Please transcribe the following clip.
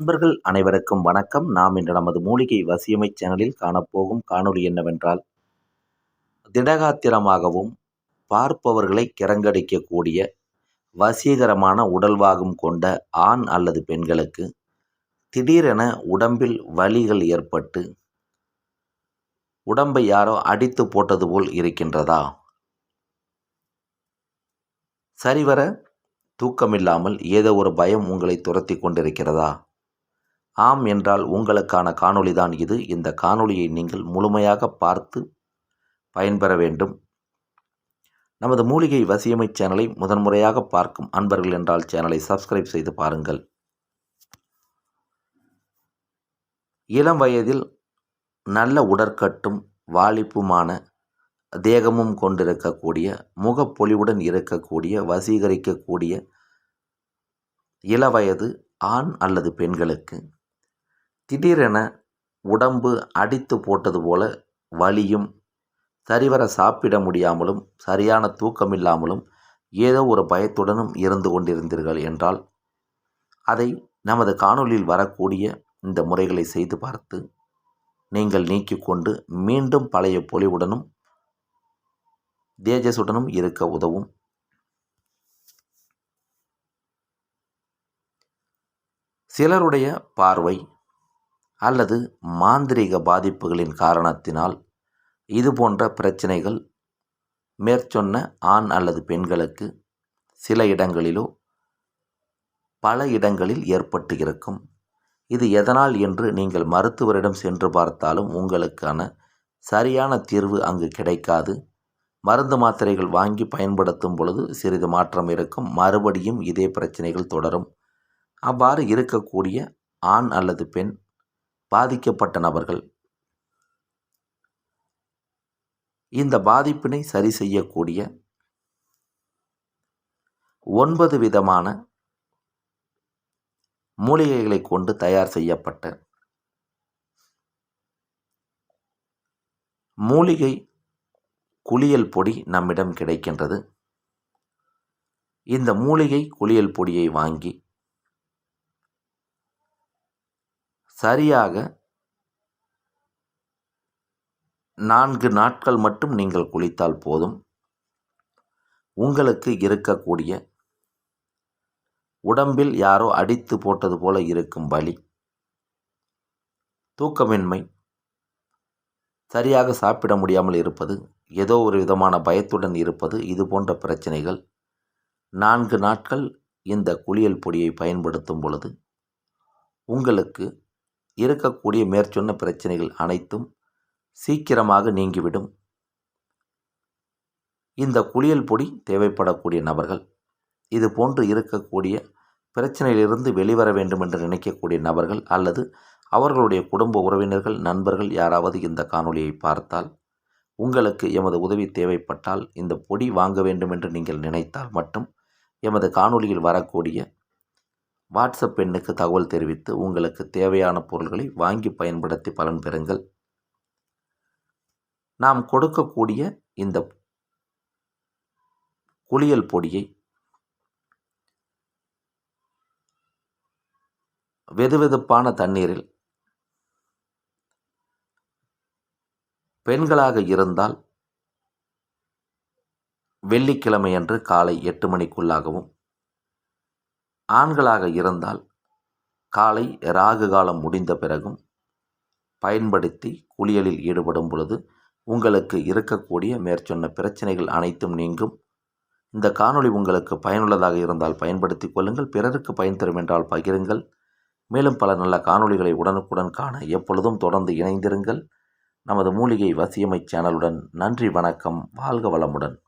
நண்பர்கள் அனைவருக்கும் வணக்கம். நாம் இன்று நமது மூலிகை வசியமை சேனலில் காணப்போகும் காணொளி என்னவென்றால் திடகாத்திரமாகவும் பார்ப்பவர்களை கிறங்கடிக்கக்கூடிய வசீகரமான உடல்வாகும் கொண்ட ஆண் அல்லது பெண்களுக்கு திடீரென உடம்பில் வலிகள் ஏற்பட்டு உடம்பை யாரோ அடித்து போட்டது போல் இருக்கின்றதா? சரிவர தூக்கமில்லாமல் ஏதோ ஒரு பயம் உங்களை துரத்தி கொண்டிருக்கிறதா? ஆம் என்றால் உங்களுக்கான காணொளி தான் இது. இந்த காணொளியை நீங்கள் முழுமையாக பார்த்து பயன்பெற வேண்டும். நமது மூலிகை வசியமை சேனலை முதன்முறையாக பார்க்கும் அன்பர்கள் என்றால் சேனலை சப்ஸ்கிரைப் செய்து பாருங்கள். இளம் வயதில் நல்ல உடற்கட்டும் வாலிப்புமான தேகமும் கொண்டிருக்கக்கூடிய முகப்பொலிவுடன் இருக்கக்கூடிய வசீகரிக்கக்கூடிய இளவயது ஆண் அல்லது பெண்களுக்கு திடீரென உடம்பு அடித்து போட்டது போல வலியும் சரிவர சாப்பிட முடியாமலும் சரியான தூக்கமில்லாமலும் ஏதோ ஒரு பயத்துடனும் இருந்து கொண்டிருந்தீர்கள் என்றால் அதை நமது காணொலியில் வரக்கூடிய இந்த முறைகளை செய்து பார்த்து நீங்கள் நீக்கிக்கொண்டு மீண்டும் பழைய பொலிவுடனும் தேஜஸுடனும் இருக்க உதவும். சிலருடைய பார்வை அல்லது மாந்திரீக பாதிப்புகளின் காரணத்தினால் இது போன்ற பிரச்சனைகள் மேற்சொன்ன ஆண் அல்லது பெண்களுக்கு சில இடங்களிலோ பல இடங்களில் ஏற்பட்டு இருக்கும். இது எதனால் என்று நீங்கள் மருத்துவரிடம் சென்று பார்த்தாலும் உங்களுக்கான சரியான தீர்வு அங்கு கிடைக்காது. மருந்து மாத்திரைகள் வாங்கி பயன்படுத்தும் பொழுது சிறிது மாற்றம் இருக்கும். மறுபடியும் இதே பிரச்சனைகள் தொடரும். அவ்வாறு இருக்கக்கூடிய ஆண் அல்லது பெண் பாதிக்கப்பட்ட நபர்கள். இந்த பாதிப்பினை சரி செய்யக்கூடிய ஒன்பது விதமான மூலிகைகளை கொண்டு தயார் செய்யப்பட்ட மூலிகை குளியல் பொடி நம்மிடம் கிடைக்கின்றது. இந்த மூலிகை குளியல் பொடியை வாங்கி சரியாக நான்கு நாட்கள் மட்டும் நீங்கள் குளித்தால் போதும். உங்களுக்கு இருக்கக்கூடிய உடம்பில் யாரோ அடித்து போட்டது போல இருக்கும் வலி தூக்கமின்மை சரியாக சாப்பிட முடியாமல் இருப்பது ஏதோ ஒரு விதமான பயத்துடன் இருப்பது இது போன்ற பிரச்சனைகள் நான்கு நாட்கள் இந்த குளியல் பொடியை பயன்படுத்தும் பொழுது உங்களுக்கு இருக்கக்கூடிய மேற்சொன்ன பிரச்சனைகள் அனைத்தும் சீக்கிரமாக நீங்கிவிடும். இந்த குளியல் பொடி தேவைப்படக்கூடிய நபர்கள் இது போன்று இருக்கக்கூடிய பிரச்சனையிலிருந்து வெளிவர வேண்டும் என்று நினைக்கக்கூடிய நபர்கள் அல்லது அவர்களுடைய குடும்ப உறவினர்கள் நண்பர்கள் யாராவது இந்த காணொலியை பார்த்தால் உங்களுக்கு எமது உதவி தேவைப்பட்டால் இந்த பொடி வாங்க வேண்டும் என்று நீங்கள் நினைத்தால் மட்டும் எமது காணொளியில் வரக்கூடிய வாட்ஸ்அப் எண்ணுக்கு தகவல் தெரிவித்து உங்களுக்கு தேவையான பொருள்களை வாங்கி பயன்படுத்தி பலன் பெறுங்கள். நாம் கொடுக்கக்கூடிய இந்த குளியல் பொடியை வெதுவெதுப்பான தண்ணீரில் பெண்களாக இருந்தால் வெள்ளிக்கிழமையன்று காலை எட்டு மணிக்குள்ளாகவும் ஆண்களாக இருந்தால் காலை ராகு காலம் முடிந்த பிறகும் பயன்படுத்தி குளியலில் ஈடுபடும் பொழுது உங்களுக்கு இருக்கக்கூடிய மேற்சொன்ன பிரச்சனைகள் அனைத்தும் நீங்கும். இந்த காணொளி உங்களுக்கு பயனுள்ளதாக இருந்தால் பயன்படுத்தி கொள்ளுங்கள். பிறருக்கு பயன் தரும் என்றால் பகிருங்கள். மேலும் பல நல்ல காணொளிகளை உடனுக்குடன் காண எப்பொழுதும் தொடர்ந்து இணைந்திருங்கள். நமது மூலிகை வசியமை சேனலுடன் நன்றி வணக்கம். வாழ்க வளமுடன்.